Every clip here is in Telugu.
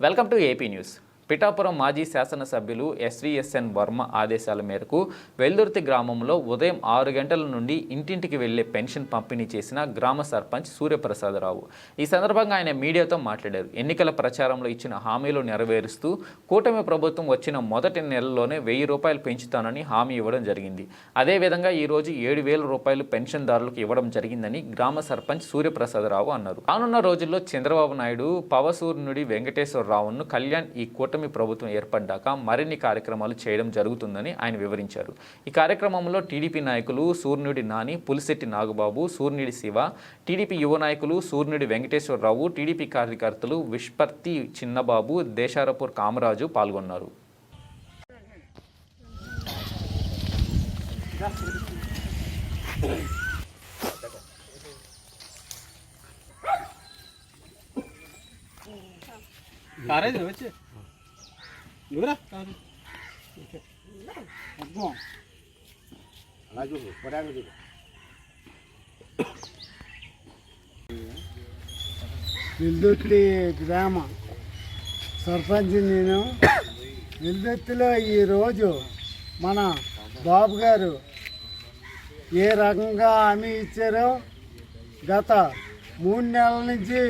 Welcome to AP news Pithapuram మాజీ శాసనసభ్యులు ఎస్విఎస్ఎన్ వర్మ ఆదేశాల మేరకు వెల్దుర్తి గ్రామంలో ఉదయం ఆరు గంటల నుండి ఇంటింటికి వెళ్ళే పెన్షన్ పంపిణీ చేసిన గ్రామ సర్పంచ్ సూర్యప్రసాదరావు. ఈ సందర్భంగా ఆయన మీడియాతో మాట్లాడారు. ఎన్నికల ప్రచారంలో ఇచ్చిన హామీలు నెరవేరుస్తూ కూటమి ప్రభుత్వం వచ్చిన మొదటి నెలలోనే వెయ్యి రూపాయలు పెంచుతానని హామీ ఇవ్వడం జరిగింది. అదేవిధంగా ఈరోజు ఏడు వేల రూపాయలు పెన్షన్దారులకు ఇవ్వడం జరిగిందని గ్రామ సర్పంచ్ సూర్యప్రసాదరావు అన్నారు. రానున్న రోజుల్లో చంద్రబాబు నాయుడు పవసూర్నుడి వెంకటేశ్వరరావును కళ్యాణ్ ఈ కూటమి ప్రభుత్వం ఏర్పడ్డాక మరిన్ని కార్యక్రమాలు చేయడం జరుగుతుందని ఆయన వివరించారు. ఈ కార్యక్రమంలో టీడీపీ నాయకులు సూర్యుడి నాని పులిశెట్టి నాగబాబు సూర్యుడి శివ టీడీపీ యువ నాయకులు సూర్యుడి వెంకటేశ్వరరావు టీడీపీ కార్యకర్తలు విష్పర్తి చిన్నబాబు దేశారపూర్ కామరాజు పాల్గొన్నారు. కారేజ్ వచ్చి. అబ్బో. వెల్దుర్తి గ్రామ సర్పంచ్ నేను వెల్దుర్తిలో ఈరోజు మన బాబు గారు ఏ రకంగా హామీ ఇచ్చారో గత మూడు నెలల నుంచి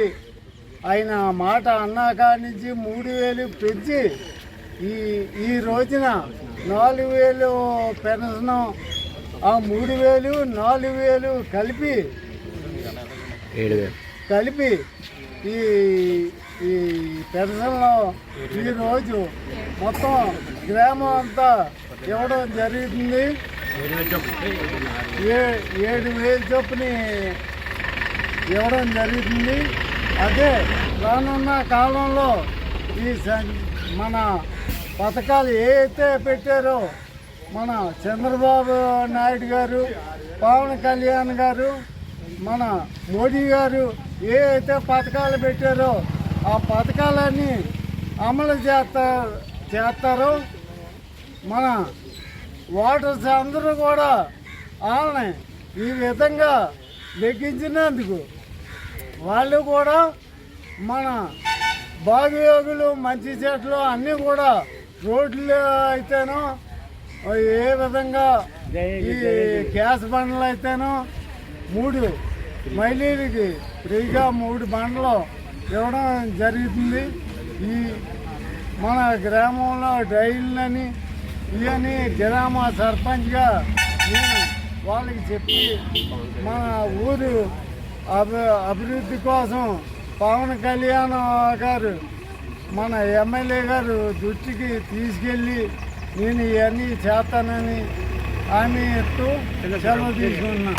ఆయన మాట అన్నాక నుంచి మూడు వేలు పెంచి ఈ ఈ రోజున నాలుగు వేలు పెన్షన్ ఆ మూడు వేలు నాలుగు వేలు కలిపి కలిపి ఈ ఈ పెన్షన్లో ఈరోజు మొత్తం గ్రామం అంతా ఇవ్వడం జరుగుతుంది. ఏ ఏడు వేలు చొప్పుని ఇవ్వడం జరుగుతుంది. అదే రానున్న కాలంలో ఈ మన పథకాలు ఏవైతే పెట్టారో మన చంద్రబాబు నాయుడు గారు పవన్ కళ్యాణ్ గారు మన మోడీ గారు ఏ అయితే పథకాలు పెట్టారో ఆ పథకాలన్నీ అమలు చేస్తా చేస్తారో మన ఓటర్స్ అందరూ కూడా వాళ్ళని ఈ విధంగా లెక్కించినందుకు వాళ్ళు కూడా మన బాగయోగులు మంచి చెట్లు అన్నీ కూడా రోడ్లు అయితేనో ఏ విధంగా ఈ గ్యాస్ బండ్లు అయితేనో మూడు మహిళలకి ఫ్రీగా మూడు బండ్లు ఇవ్వడం జరుగుతుంది. ఈ మన గ్రామంలో డ్రైన్లని ఇవన్నీ గ్రామ సర్పంచ్గా నేను వాళ్ళకి చెప్పి మన ఊరు అభి అభివృద్ధి కోసం పవన్ కళ్యాణ్ గారు మన ఎమ్మెల్యే గారు దృష్టికి తీసుకెళ్ళి నేను ఇవన్నీ చేస్తానని హామీ ఇస్తూ సెలవు తీసుకున్నా.